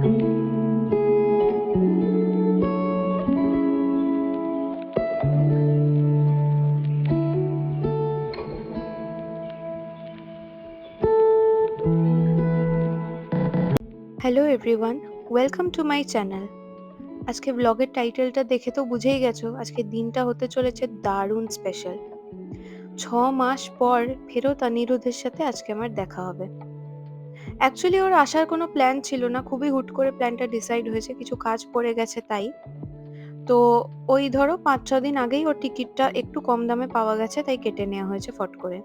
Hello everyone welcome to my channel আজকে ব্লগের টাইটেলটা দেখে তো বুঝেই গেছো, আজকে দিনটা হতে চলেছে দারুণ স্পেশাল ছ মাস পর ফেরত অনিরুদ্ধের সাথে আজকে আমার দেখা হবে। অ্যাকচুয়ালি ওর আসার কোনো প্ল্যান ছিল না। খুবই হুট করে প্ল্যানটা ডিসাইড হয়েছে। কিছু কাজ পড়ে গেছে তাই। তো ওই ধরো পাঁচ, ছ দিন আগেই ওর টিকিটটা একটু কম দামে পাওয়া গেছে, তাই কেটে নেওয়া হয়েছে ফট করে।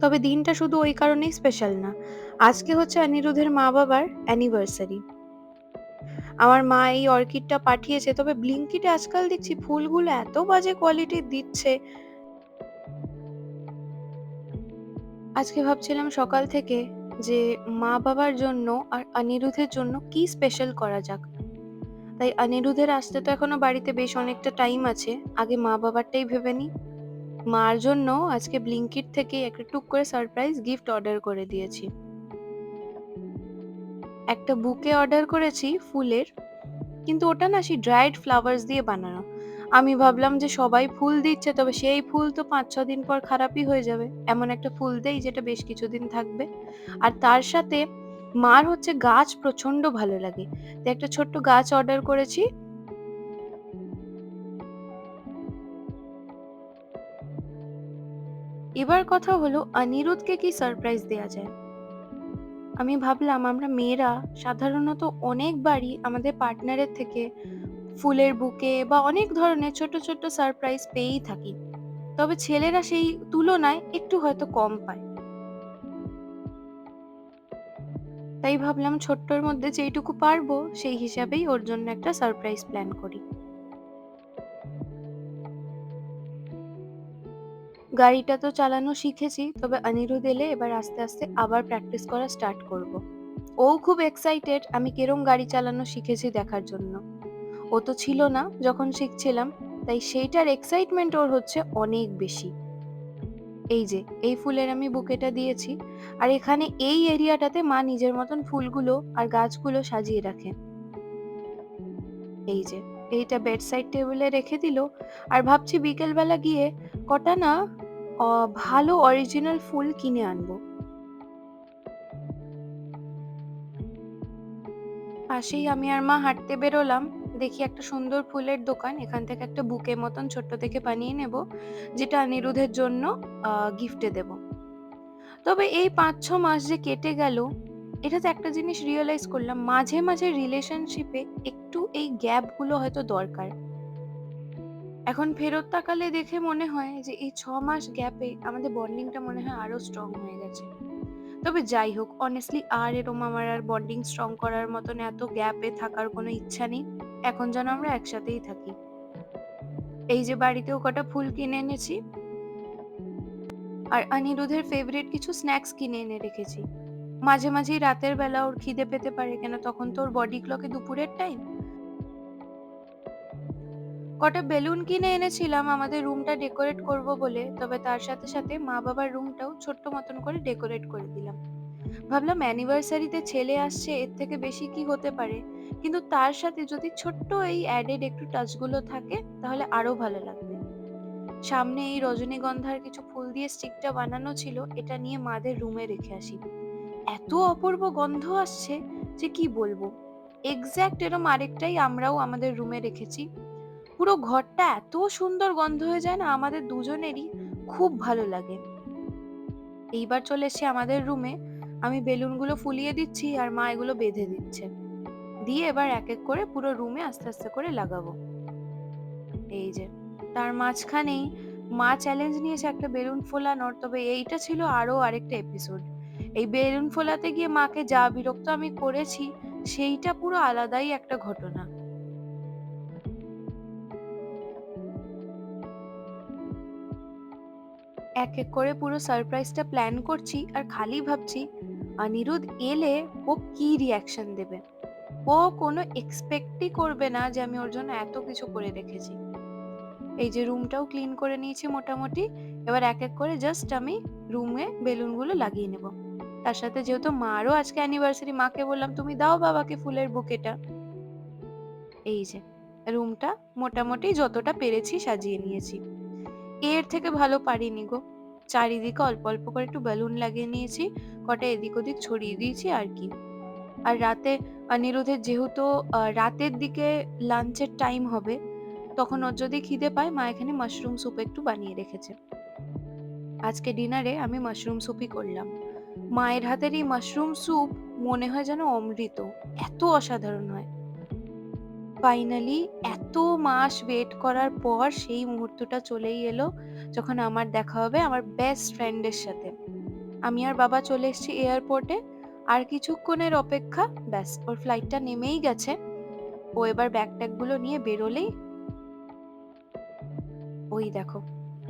তবে দিনটা শুধু ওই কারণেই স্পেশাল না। আজকে হচ্ছে অনিরুদ্ধের মা বাবার অ্যানিভার্সারি আমার মা এই অর্কিডটা পাঠিয়েছে, তবে ব্লিঙ্কিটে আজকাল দেখছি ফুলগুলো এত বাজে কোয়ালিটির দিচ্ছে। আজকে ভাবছিলাম সকাল থেকে যে মা বাবার জন্য আর অনিরুদ্ধের জন্য কি স্পেশাল করা যাক? তাই অনিরুদ্ধের আসতে তো এখনও বাড়িতে বেশ অনেকটা টাইম আছে, আগে মা বাবারটাই ভেবে নিই মার জন্য আজকে ব্লিঙ্কিট থেকে একটা টুক করে সারপ্রাইজ গিফট অর্ডার করে দিয়েছি। একটা বুকে অর্ডার করেছি ফুলের, কিন্তু ওটা না সেই ড্রাইড ফ্লাওয়ার্স দিয়ে বানানো। আমি ভাবলাম যে সবাই ফুল দিচ্ছে, তবে সেই ফুল তো পাঁচ, ছ দিন পর খারাপই হয়ে যাবে। এমন একটা ফুল দেই যেটা বেশ কিছুদিন থাকবে। আর তার সাথে মার হচ্ছে গাছ প্রচণ্ড ভালো লাগে। তো একটা ছোট্ট গাছ অর্ডার করেছি। এবার কথা হলো অনিরুদ্ধকে কি সারপ্রাইজ দেয়া যায়? আমি ভাবলাম আমরা মেয়েরা সাধারণত অনেকবারই আমাদের পার্টনারের থেকে ফুলের বুকে বা অনেক ধরনের ছোট ছোট সারপ্রাইজ পেয়েই থাকি। তবে ছেলেরা সেই তুলনায় একটু হয়তো কম পায়। তাই ভাবলাম ছোট্টর মধ্যে যেইটুকু পারব, সেই হিসাবেই ওর জন্য একটা সারপ্রাইজ প্ল্যান করি। গাড়িটা তো চালানো শিখেছি, তবে অনিরুদ্ধ এলে এবার আস্তে আস্তে আবার প্র্যাকটিস করা স্টার্ট করব। ও খুব এক্সাইটেড আমি কেরম গাড়ি চালানো শিখেছি দেখার জন্য। ও তো ছিল না যখন শিখছিলাম, তাই সেইটার এক্সাইটমেন্ট ওর হচ্ছে অনেক বেশি। এই যে, এই ফুলের আমি বুকেটা দিয়েছি, আর এখানে এই এরিয়াটাতে মা নিজের মতন ফুলগুলো আর গাছগুলো সাজিয়ে রাখে। এই যে, এইটা বেড সাইড টেবিলে রেখে দিল, আর ভাবছি বিকেলবেলা গিয়ে কটা না ভালো অরিজিনাল ফুল কিনে আনব। পাশেই আমি আর মা হাঁটতে বেরোলাম দেখি একটা সুন্দর ফুলের দোকান, এখান থেকে একটা বুকে মতন ছোট্ট থেকে বানিয়ে নেব, যেটা অনিরুদ্ধের জন্য গিফটে দেব। তবে এই পাঁচ ছ মাস যে কেটে গেল, এটাতে একটা জিনিস রিয়েলাইজ করলাম, মাঝে মাঝে রিলেশনশিপে একটু এই গ্যাপগুলো হয়তো দরকার। এখন ফেরত তাকালে দেখে মনে হয় যে এই ছ মাস গ্যাপে আমাদের বন্ডিংটা মনে হয় আরও স্ট্রং হয়ে গেছে। তবে যাই হোক অনেস্টলি আর এরম আমার আর বন্ডিং স্ট্রং করার মতন এত গ্যাপে থাকার কোনো ইচ্ছা নেই। এখন যেন আমরা একসাথেই থাকি। এই যে বাড়িতেও কটা ফুল কিনে এনেছি, আর অনিরুদ্ধের ফেভারিট কিছু স্ন্যাক্স কিনে এনে রেখেছি। মাঝে মাঝেই রাতের বেলা ওর খিদে পেতে পারে কেন, তখন তো ওর বডি ক্লকে দুপুরের টাইম কটা বেলুন কিনে এনেছিলাম, আমাদের রুমটা ডেকোরেট করব বলে। তবে তার সাথে সাথে মা বাবার রুমটাও ছোট্ট মতন করে ডেকোরেট করে দিলাম। ভাবলাম অ্যানিভার্সারিতে ছেলে আসছে, এর থেকে বেশি কি হতে পারে? কিন্তু তার সাথে যদি ছোট্ট এই অ্যাডেড একটু টাচগুলো থাকে, তাহলে আরও ভালো লাগবে। সামনে এই রজনীগন্ধার কিছু ফুল দিয়ে স্টিকটা বানানো ছিল, এটা নিয়ে মাদের রুমে রেখে আসি। এত অপূর্ব গন্ধ আসছে যে কি বলব? এক্স্যাক্ট এরম আরেকটাই আমরাও আমাদের রুমে রেখেছি। পুরো ঘরটা এত সুন্দর গন্ধ হয়ে যায় না, আমাদের দুজনেরই খুব ভালো লাগে। এইবার চলে এসেছি আমাদের রুমে আমি বেলুনগুলো ফুলিয়ে দিচ্ছি আর মা এগুলো বেঁধে দিচ্ছে। দিয়ে এবার এক এক করে পুরো রুমে আস্তে আস্তে করে লাগাবো। এই যে, তার মাঝখানেই মা চ্যালেঞ্জ নিয়েছে একটা বেলুন ফোলানোর, তবে এইটা ছিল আরও আরেকটা এপিসোড এই বেলুন ফোলাতে গিয়ে মাকে যা বিরক্ত আমি করেছি, সেইটা পুরো আলাদাই একটা ঘটনা। এক এক করে পুরো সারপ্রাইজটা প্ল্যান করছি আর খালি ভাবছি, অনিরুদ্ধ এলে ও কি রিয়াকশন দেবে? ও কোনো এক্সপেক্টই করবে না যে আমি ওর জন্য এত কিছু করে রেখেছি। এই যে রুমটাও ক্লিন করে নিয়েছি মোটামুটি, এবার এক এক করে জাস্ট আমি রুমে বেলুনগুলো লাগিয়ে নেব। তার সাথে যেহেতু মারও আজকে অ্যানিভার্সারি মাকে বললাম, তুমি দাও বাবাকে ফুলের বুকেটা। এই যে রুমটা মোটামুটি যতটা পেরেছি সাজিয়ে নিয়েছি। এর থেকে ভালো পারিনি গো। চারিদিকে অল্প অল্প করে একটু বেলুন লাগিয়ে নিয়েছি, কটা এদিক ওদিক ছড়িয়ে দিয়েছি আর কি। আর রাতে, অনিরুদ্ধের যেহেতু রাতের দিকে লাঞ্চের টাইম হবে, তখন ওর যদি খিদে পায়, মা এখানে মাশরুম স্যুপ একটু বানিয়ে রেখেছে। আজকে ডিনারে আমি মাশরুম স্যুপই করলাম। মায়ের হাতের এই মাশরুম স্যুপ মনে হয় যেন অমৃত। এত অসাধারণ হয়। ফাইনালি এত মাস ওয়েট করার পর সেই মুহূর্তটা চলেই এলো যখন আমার দেখা হবে আমার বেস্ট ফ্রেন্ডের সাথে। আমি আর বাবা চলে এসেছি এয়ারপোর্টে আর কিছুক্ষণের অপেক্ষা ব্যাস, ওর ফ্লাইটটা নেমেই গেছে। ও এবার ব্যাগ ট্যাগগুলো নিয়ে বেরোলেই ওই দেখো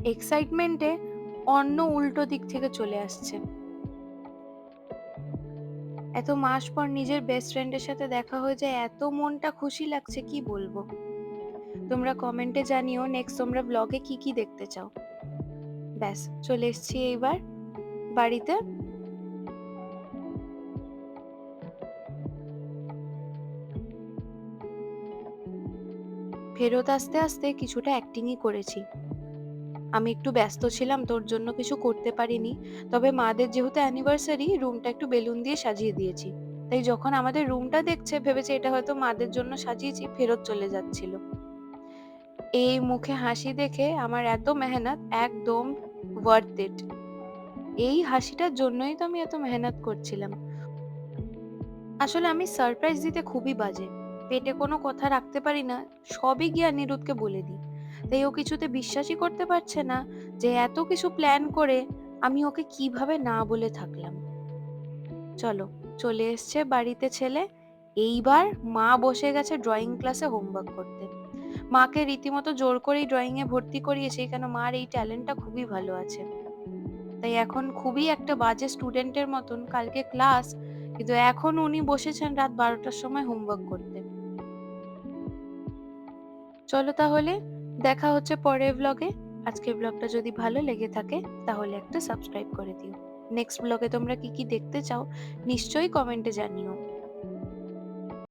এক্সাইটমেন্টে অন্য উল্টো দিক থেকে চলে আসছে। এত মাস পর নিজের বেস্ট ফ্রেন্ডের সাথে দেখা হয়ে যায়, এত মনটা খুশি লাগছে, কি বলব? তোমরা কমেন্টে জানিও নেক্সট তোমরা ব্লগে কি কি দেখতে চাও? ব্যাস, চলে এসেছি এইবার বাড়িতে। ফেরত আসতে আসতে কিছুটা অ্যাক্টিংই করেছি। আমি একটু ব্যস্ত ছিলাম, তোর জন্য কিছু করতে পারিনি। তবে মাদের যেহেতু অ্যানিভার্সারি রুমটা একটু বেলুন দিয়ে সাজিয়ে দিয়েছি। তাই যখন আমাদের রুমটা দেখছে, ভেবেছে এটা হয়তো মাদের জন্য সাজিয়েছি, ফেরত চলে যাচ্ছিল। এই মুখে হাসি দেখে আমার এত মেহনত একদম ওয়ার্থ ইট এই হাসিটার জন্যই তো আমি এত মেহনত করছিলাম। আসলে আমি সারপ্রাইজ দিতে খুবই বাজে। পেটে কোনো কথা রাখতে পারি না, সবই গিয়ে অনিরুদ্ধকে বলে দিই। তাই ও কিছুতে বিশ্বাসই করতে পারছে না যে এত কিছু প্ল্যান করে আমি ওকে কীভাবে না বলে থাকলাম। চলো, চলে এসছে বাড়িতে ছেলে। এইবার মা বসে গেছে ড্রয়িং ক্লাসে হোমওয়ার্ক করতে। মাকে রীতিমতো জোর করেই ড্রয়িং এ ভর্তি করিয়েছে কেন মার এই ট্যালেন্টটা খুবই ভালো আছে। তাই এখন খুবই একটা বাজে স্টুডেন্টের মতন। কালকে ক্লাস কিন্তু এখন উনি বসেছেন রাত বারোটার সময় হোমওয়ার্ক করতে। চলো তাহলে দেখা হচ্ছে পরের ব্লগে আজকে ব্লগটা যদি ভালো লেগে থাকে, তাহলে একটা সাবস্ক্রাইব করে দিও। নেক্সট ব্লগে তোমরা কি কি দেখতে চাও, নিশ্চয়ই কমেন্টে জানিও।